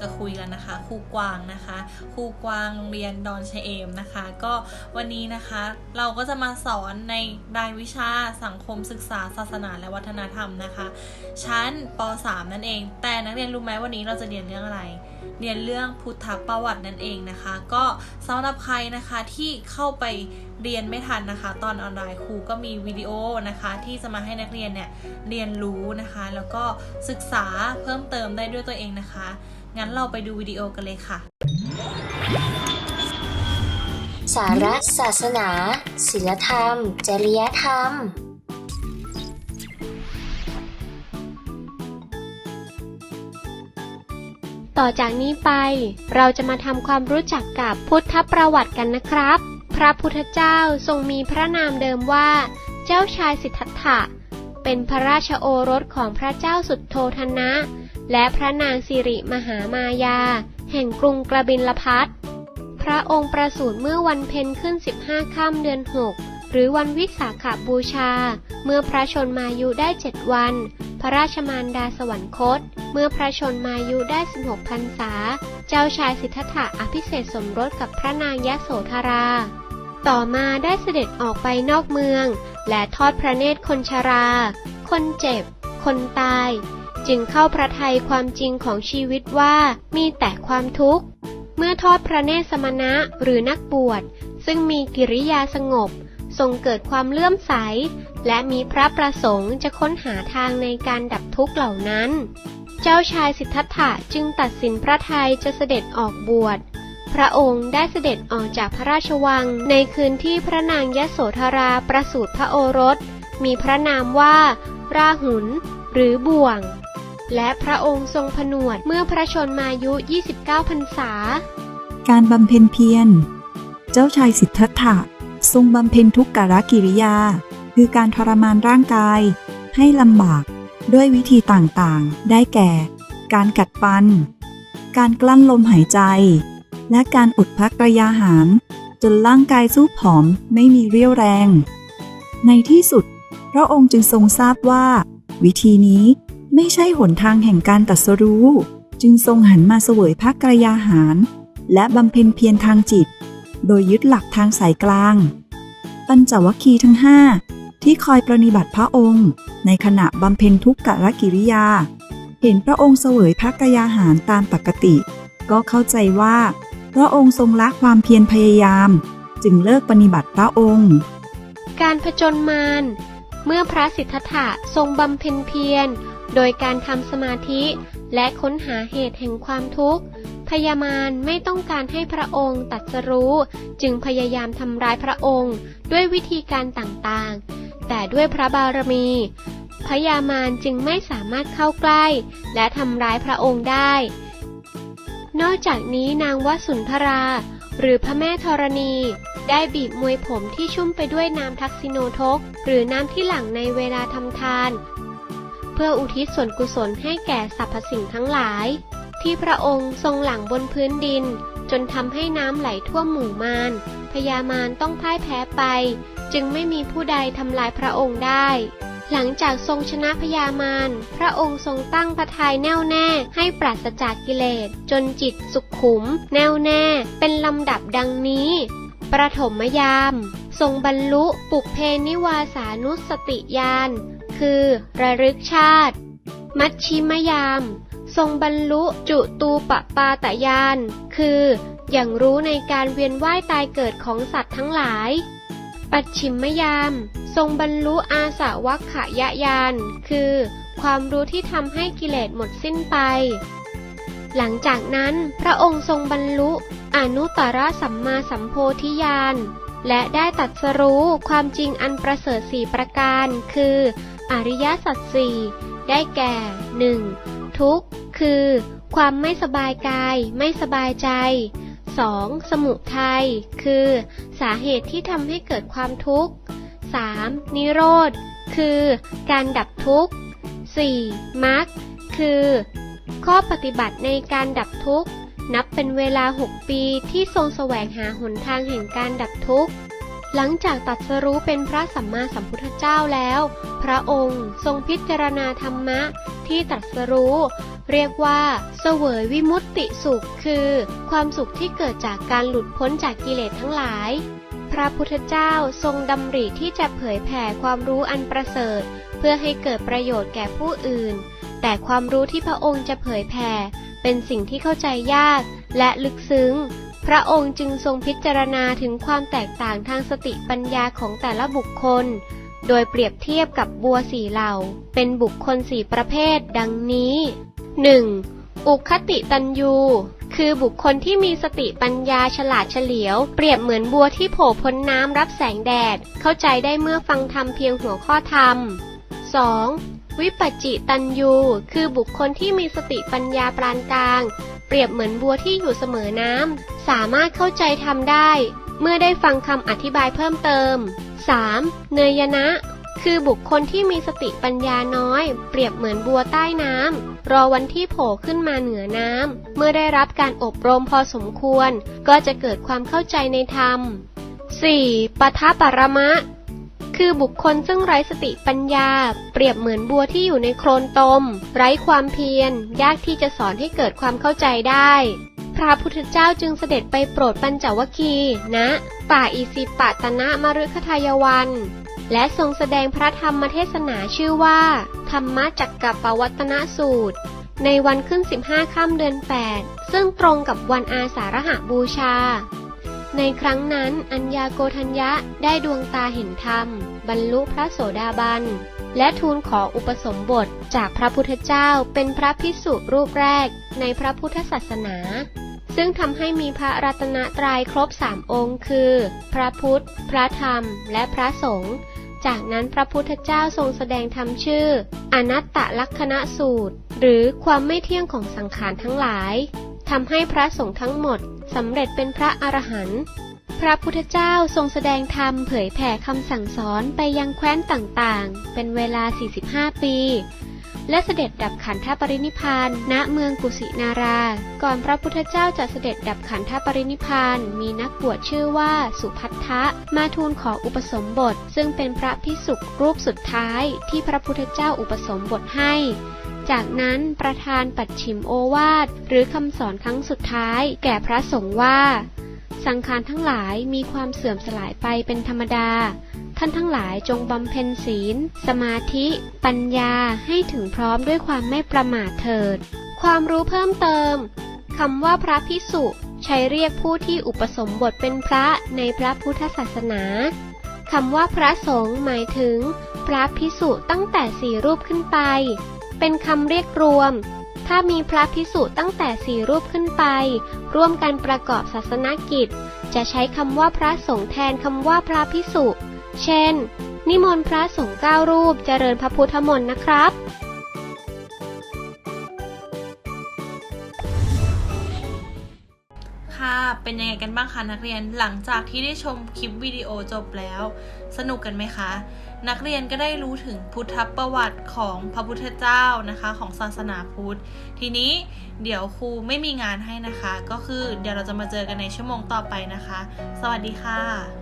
กับคุยกันนะคะครูกวางนะคะครูกวางโรงเรียนดอนชเอมนะคะ ก็วันนี้นะคะเราก็จะมาสอนในรายวิชาสังคมศึกษาศาสนาและวัฒนธรรมนะคะ ชั้นป .3 นั่นเอง แต่นักเรียนรู้ไหมวันนี้เราจะเรียนเรื่องอะไร เรียนเรื่องพุทธประวัตินั่นเองนะคะ ก็สำหรับใครนะคะที่เข้าไปเรียนไม่ทันนะคะ ตอนออนไลน์ครูก็มีวิดีโอนะคะ ที่จะมาให้นักเรียนเนี่ยเรียนรู้นะคะ แล้วก็ศึกษาเพิ่มเติมได้ด้วยตัวเองนะคะ งั้นเราไปดูวิดีโอกันเลยค่ะ สาระศาสนา ศิลธรรม จริยธรรม ต่อจากนี้ไป เราจะมาทำความรู้จักกับพุทธประวัติกันนะครับ พระพุทธเจ้าทรงมีพระนามเดิมว่า เจ้าชายสิทธัตถะ เป็นพระราชโอรสของพระเจ้าสุดโทธนะ และพระนางสิริมหามายา แห่งกรุงกระบินลพัทพระองค์ประสูติเมื่อวันเพ็ญขึ้น 15ค่ำเดือน6หรือวันวิสาขบูชา เมื่อพระชนมายุได้7วัน พระราชมารดาสวรรคต เมื่อพระชนมายุได้ 16พรรษา เจ้าชายสิทธัตถะอภิเษกสมรสกับพระนางยโสธรา ต่อมาได้เสด็จออกไปนอกเมือง และทอดพระเนตรคนชรา คนเจ็บ คนตาย จึงเข้าพระทัยความจริงของชีวิตว่ามีแต่ความทุกข์ เมื่อทอดพระเนตรสมณะหรือนักบวช ซึ่งมีกิริยาสงบ ทรงเกิดความเลื่อมใส และมีพระประสงค์จะค้นหาทางในการดับทุกข์เหล่านั้น เจ้าชายสิทธัตถะจึงตัดสินพระทัยจะเสด็จออกบวชพระองค์ได้เสด็จออกจากพระราชวังในคืนที่พระนางยโสธราประสูติพระโอรส มีพระนามว่า ราหุลหรือบ่วง และพระองค์ทรงผนวดเมื่อพระชนมายุ 29พรรษา การบำเพ็ญเพียร เจ้าชายสิทธัตถะทรงบำเพ็ญทุกขกิริยา คือการทรมานร่างกาย ให้ลำบากด้วยวิธีต่างๆ ได้แก่ การกัดฟัน การกลั้นลมหายใจ และการอดพักระยะหารจนร่างกายสู้ผอมไม่มีเรี่ยวแรง ในที่สุด พระองค์จึงทรงทราบว่า วิธีนี้ ไม่ใช่หนทางแห่งการตรัสรู้ จึงทรงหันมาเสวยพักกรยาหาร และบำเพ็ญเพียรทางจิต โดยยึดหลักทางสายกลาง ปัญจวัคคีย์ทั้งห้าที่คอยประนิบัติพระองค์ ในขณะบำเพ็ญทุกขกิริยา เห็นพระองค์เสวยพักกยาหารตามปกติ ก็เข้าใจว่า พระองค์ทรงละความเพียรพยายาม จึงเลิกปฏิบัติพระองค์ การผจญมารเมื่อพระสิทธัตถะทรงบำเพ็ญเพียร โดยการทำสมาธิและค้นหาเหตุแห่งความทุกข์พญามารไม่ต้องการให้พระองค์ตัดสรู้ จึงพยายามทำร้ายพระองค์ด้วยวิธีการต่างๆ แต่ด้วยพระบารมีพญามารจึงไม่สามารถเข้าใกล้ และทำร้ายพระองค์ได้ นอกจากนี้นางวสุนทรา หรือพระแม่ธรณีได้บีบมวยผมที่ชุ่มไปด้วยน้ำทักษิโนทก หรือน้ำที่หลั่งในเวลาทำทาน พื่ออุทิศส่วนกุศลให้แก่สรรพสิ่งทั้งหลาย ที่พระองค์ทรงหลังบนพื้นดิน จนทำให้น้ำไหลท่วมหมู่มารพญามารต้องพ่ายแพ้ไป จึงไม่มีผู้ใดทำลายพระองค์ได้ หลังจากทรงชนะพญามารพระองค์ทรงตั้งพระทัยแน่วแน่ให้ปราศจากกิเลส จนจิตสุขขุม แน่วแน่ เป็นลำดับดังนี้ ประถมยาม ทรงบรรลุปุกเพนิวาสานุสติญาณ คือ ระลึกชาติ มัชชิมยาม ทรงบรรลุจุตูปปาตยาน คือ อย่างรู้ในการเวียนว่ายตายเกิดของสัตว์ทั้งหลาย ปัจฉิมยาม ทรงบรรลุอาสาวัคขยญาณคือ ความรู้ที่ทำให้กิเลสหมดสิ้นไป หลังจากนั้นพระองค์ทรงบรรลุอนุตตรสัมมาสัมโพธิญาณและได้ตัดสรู้ความจริงอันประเสริฐสี่ประการ คือ อริยสัจสี่ได้แก่ 1. ทุกข์ คือ ความไม่สบายกาย ไม่สบายใจ 2. สมุทัย คือ สาเหตุที่ทำให้เกิดความทุกข์ 3. นิโรธ คือ การดับทุกข์ 4. มรรค คือ ข้อปฏิบัติในการดับทุกข์ นับเป็นเวลา 6 ปีที่ทรงแสวงหาหนทางแห่งการดับทุกข์ หลังจากตัดสรู้เป็นพระสัมมาสัมพุทธเจ้าแล้ว พระองค์ทรงพิจารณาธรรมะที่ตัดสรู้ เรียกว่าเสวยวิมุตติสุข คือ ความสุขที่เกิดจากการหลุดพ้นจากกิเลสทั้งหลาย พระพุทธเจ้าทรงดำริที่จะเผยแผ่ความรู้อันประเสริฐ เพื่อให้เกิดประโยชน์แก่ผู้อื่น แต่ความรู้ที่พระองค์จะเผยแผ่เป็นสิ่งที่เข้าใจยากและลึกซึ้ง พระองค์จึงทรงพิจารณาถึงความแตกต่างทางสติปัญญาของแต่ละบุคคล โดยเปรียบเทียบกับบัวสี่เหล่า เป็นบุคคลสี่ประเภท ดังนี้ 1. อุคติตันยู คือบุคคลที่มีสติปัญญาฉลาดเฉลียว เปรียบเหมือนบัวที่โผล่พ้นน้ำรับแสงแดด เข้าใจได้เมื่อฟังธรรมเพียงหัวข้อธรรม 2. วิปัจจิตันยู คือบุคคลที่มีสติปัญญาปานกลาง เปรียบเหมือนบัวที่อยู่เสมอน้ำ สามารถเข้าใจทำได้ เมื่อได้ฟังคำอธิบายเพิ่มเติม 3. เนยนะ คือบุคคลที่มีสติปัญญาน้อย เปรียบเหมือนบัวใต้น้ำ รอวันที่โผล่ขึ้นมาเหนือน้ำ เมื่อได้รับการอบรมพอสมควร ก็จะเกิดความเข้าใจในธรรม 4. ปทปรมะ คือบุคคลซึ่งไร้สติปัญญา เปรียบเหมือนบัวที่อยู่ในโคลนตม ไร้ความเพียร ยากที่จะสอนให้เกิดความเข้าใจได้ พระพุทธเจ้าจึงเสด็จไปโปรดปัญจวคีณนะ ป่าอิสิปตนะมฤคทายวัน และทรงแสดงพระธรรมเทศนาชื่อว่า ธรรมจักกับปวัตนสูตร ในวันขึ้น 15ค่ำเดือน 8 ซึ่งตรงกับวันอาสาฬหบูชาในครั้งนั้น อัญญาโกทัญญะได้ดวงตาเห็นธรรม บรรลุพระโสดาบัน และทูลขออุปสมบทจากพระพุทธเจ้าเป็นพระพิสุรูปแรกในพระพุทธศาสนา ซึ่งทำให้มีพระรัตนตรัยครบสามองค์คือ พระพุทธ พระธรรม และพระสงฆ์จากนั้นพระพุทธเจ้าทรงแสดงธรรมชื่อ อนัตตลักษณสูตร หรือความไม่เที่ยงของสังขารทั้งหลายทำให้พระสงฆ์ทั้งหมดสำเร็จเป็นพระอรหันต์ พระพุทธเจ้าทรงแสดงธรรมเผยแผ่คำสั่งสอนไปยังแคว้นต่างๆ เป็นเวลา 45 ปี และเสด็จดับขันธปรินิพานณเมืองกุสินารา ก่อนพระพุทธเจ้าจะเสด็จดับขันธปรินิพพานมีนักบวชชื่อว่าสุพัทธะมาทูลขออุปสมบท ซึ่งเป็นพระพิสุรูปสุดท้ายที่พระพุทธเจ้าอุปสมบทให้จากนั้นประธานปัดฉิมโอวาทหรือคำสอนครั้งสุดท้ายแก่พระสงฆ์ว่า สังขารทั้งหลายมีความเสื่อมสลายไปเป็นธรรมดา ท่านทั้งหลายจงบำเพ็ญศีล สมาธิ ปัญญาให้ถึงพร้อมด้วยความไม่ประมาทเถิด ความรู้เพิ่มเติมคำว่าพระพิสุใช้เรียกผู้ที่อุปสมบทเป็นพระในพระพุทธศาสนาคำว่าพระสงฆ์หมายถึง พระพิสุตั้งแต่สี่รูปขึ้นไป เป็นคำเรียกรวม ถ้ามีพระพิสุตั้งแต่สี่รูปขึ้นไป ร่วมกันประกอบศาสนกิจ จะใช้คำว่าพระสงฆ์แทนคำว่าพระพิสุ เช่น นิมนต์พระสงฆ์เก้ารูปเจริญพระพุทธมนต์นะครับ เป็นยังไงกันบ้างคะนักเรียนหลังจากที่ได้ชมคลิปวิดีโอจบแล้ว สนุกกันไหมคะ นักเรียนก็ได้รู้ถึงพุทธประวัติของพระพุทธเจ้านะคะของศาสนาพุทธ ทีนี้เดี๋ยวครูไม่มีงานให้นะคะ ก็คือเดี๋ยวเราจะมาเจอกันในชั่วโมงต่อไปนะคะ สวัสดีค่ะ